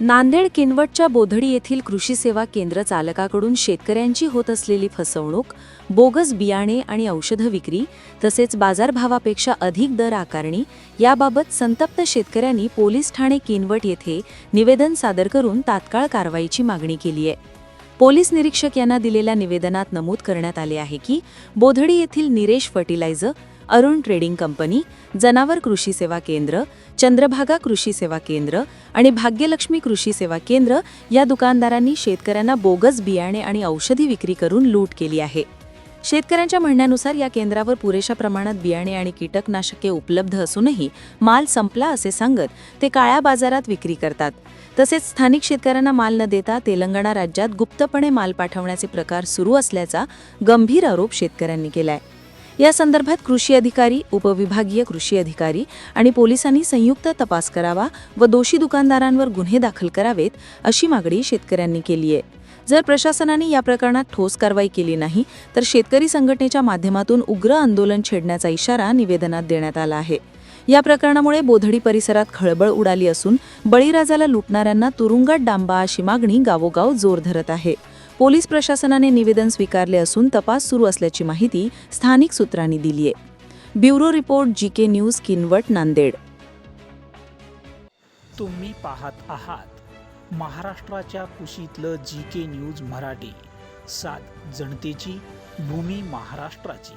नांदेड किनवटच्या बोधडी येथील कृषी सेवा केंद्र चालकाकडून शेतकऱ्यांची होत असलेली फसवणूक बोगस बियाणे आणि औषध विक्री तसेच बाजारभावापेक्षा अधिक दर आकारणी याबाबत संतप्त शेतकऱ्यांनी पोलीस ठाणे किनवट येथे निवेदन सादर करून तात्काळ कारवाईची मागणी केली आहे. पोलीस निरीक्षक यांना दिलेल्या निवेदनात नमूद करण्यात आले आहे की बोधडी येथील Niresh fertiliser Arun trading company जनावर कृषी सेवा केंद्र चंद्रभागा कृषी सेवा केंद्र आणि भाग्यलक्ष्मी कृषी सेवा केंद्र या दुकानदारांनी शेतकऱ्यांना बोगस बियाणे आणि औषधी विक्री करून लूट केली आहे. शेतकऱ्यांच्या म्हणण्यानुसार या केंद्रावर पुरेशा प्रमाणात बियाणे आणि कीटकनाशके उपलब्ध असूनही माल संपला असे सांगत ते काळ्या बाजारात विक्री करतात. तसेच स्थानिक शेतकऱ्यांना माल न देता तेलंगणा राज्यात गुप्तपणे माल पाठवण्याचे प्रकार सुरू असल्याचा गंभीर आरोप शेतकऱ्यांनी केलाय. या संदर्भात कृषी अधिकारी उपविभागीय कृषी अधिकारी आणि पोलिसांनी संयुक्त तपास करावा व दोषी दुकानदारांवर गुन्हे दाखल करावेत अशी मागणी शेतकऱ्यांनी केली आहे. जर प्रशासनाने या प्रकरणात ठोस कारवाई केली नाही तर शेतकरी संघटनेच्या माध्यमातून उग्र आंदोलन छेडण्याचा इशारा निवेदनात देण्यात आला आहे. या प्रकरणामुळे बोधडी परिसरात खळबळ उडाली असून बळीराजाला लुटणाऱ्यांना तुरुंगात डांबा अशी मागणी गावोगाव जोर धरत आहे. पोलीस प्रशासनाने निवेदन स्वीकारले असून तपास सुरू असल्याची माहिती स्थानिक सूत्रांनी दिली आहे. Bureau report G K News Kinwat Nanded. तुम्ही पाहत आहात महाराष्ट्राच्या कुशीतलं जी के न्यूज मराठी. सात जनतेची भूमी महाराष्ट्राची.